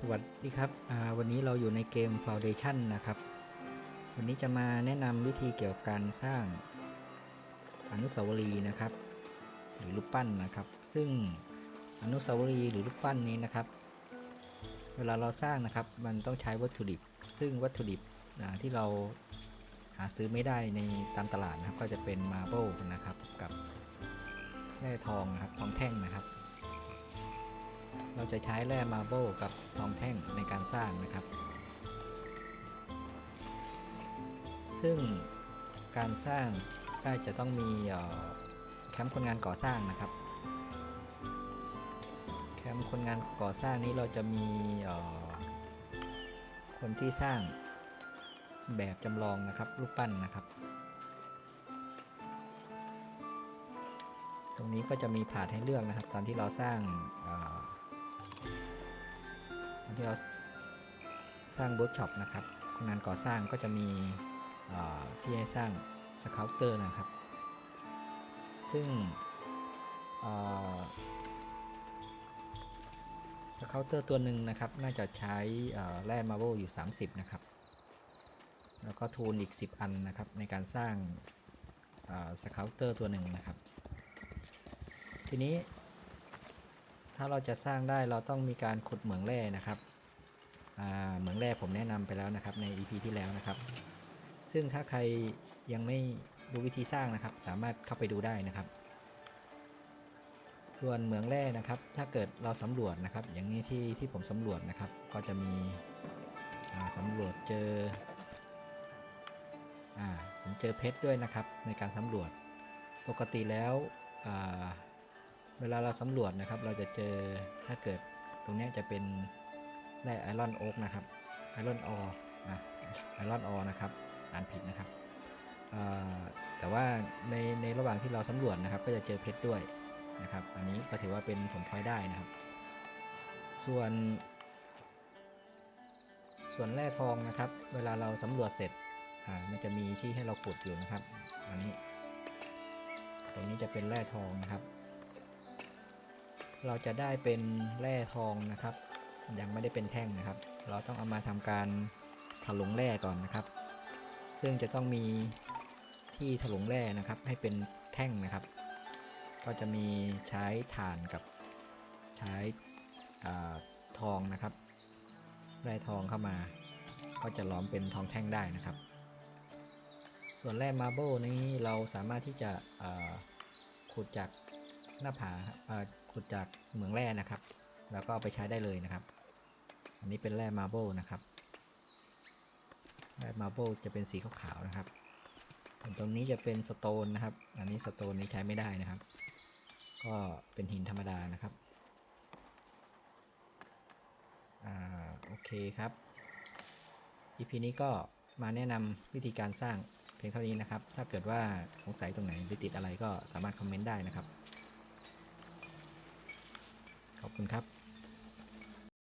สวัสดีครับ วันนี้เราอยู่ในเกม Foundation นะครับ วันนี้จะมาแนะนำวิธีเกี่ยวกับการสร้างอนุสาวรีย์นะครับ หรือรูปปั้นนะครับ ซึ่งอนุสาวรีย์หรือรูปปั้นนี้นะครับ เวลาเราสร้างนะครับ มันต้องใช้วัตถุดิบ ซึ่งวัตถุดิบที่เราหาซื้อไม่ได้ในตามตลาดนะครับ ก็จะเป็นมาร์เบลนะครับ กับแร่ทองนะครับ ทองแท่งนะครับ เราจะใช้แร่มาร์เบลกับทองแท่งในการสร้างนะครับ ซึ่งการสร้างก็จะต้องมีแคมป์คนงานก่อสร้างนะครับ แคมป์คนงานก่อสร้างนี้เราจะมีคนที่สร้างแบบจำลองนะครับรูปปั้นนะครับ ตรงนี้ก็จะมีผาดให้เลือกนะครับ ตอนที่เราสร้าง ที่เราสร้างเวิร์กช็อปนะครับคนงานก่อสร้างก็จะมีที่ให้สร้างสเคาเตอร์นะครับ ซึ่งสเคาเตอร์ตัวหนึ่งนะครับ น่าจะใช้แร่มาร์เบลอยู่ 30 นะครับ แล้วก็ทูนอีก 10 อันนะครับ ในการสร้างสเคาเตอร์ตัวหนึ่งนะครับ ทีนี้ถ้าเราจะสร้างได้เราต้องมีการขุดเหมืองแร่นะครับ เหมืองแร่ผมแนะนำไปแล้วนะครับใน EP ที่แล้วนะครับ ซึ่งถ้าใครยังไม่รู้วิธีสร้างนะครับ สามารถเข้าไปดูได้นะครับ ส่วนเหมืองแร่นะครับ ถ้าเกิดเราสำรวจนะครับ อย่างนี้ที่ที่ผมสำรวจนะครับ ก็จะมีอ่าสำรวจเจออ่าผมเจอเพชรด้วยนะครับ ในการสำรวจปกติแล้วเวลาเราสำรวจนะครับ เราจะเจอถ้าเกิดตรงนี้จะเป็น แร่ไอรอนโอ๊กนะครับไอรอนออนะไอรอนออนะครับอ่านผิดนะครับแต่ว่าในในระหว่างที่เราสำรวจนะครับ ก็จะเจอเพชรด้วยนะครับ อันนี้ก็ถือว่าเป็นผลพลอยได้นะครับ ส่วน ส่วนแร่ทองนะครับ เวลาเราสำรวจเสร็จอ่ามันจะมีที่ให้เราขุดอยู่นะครับ อันนี้ ตรงนี้จะเป็นแร่ทองนะครับ เราจะได้เป็นแร่ทองนะครับ ยังไม่ได้เป็นแท่งนะครับ เราต้องเอามาทำการถลุงแร่ก่อนนะครับ ซึ่งจะต้องมีที่ถลุงแร่นะครับ ให้เป็นแท่งนะครับ ก็จะมีใช้ถ่านกับใช้ทองนะครับแร่ทองเข้ามา ก็จะล้อมเป็นทองแท่งได้นะครับ ส่วนแร่มาร์เบิลนี้เราสามารถที่จะขุดจากหน้าผาครับอ่าขุดจากเหมืองแร่นะครับ แล้วก็เอาไปใช้ได้เลยนะครับ อันนี้เป็นแร่มาร์เบิลนะครับ แร่มาร์เบิลจะเป็นสีขาวๆนะครับส่วนตรงนี้จะเป็นสโตนนะครับ อันนี้สโตนนี้ใช้ไม่ได้นะครับ ก็เป็นหินธรรมดานะครับ อ่า โอเคครับ EP นี้ก็มาแนะนำวิธีการสร้างเพียงเท่านี้นะครับ ถ้าเกิดว่าสงสัยตรงไหนหรือติดอะไรก็สามารถคอมเมนต์ได้นะครับ ขอบคุณครับ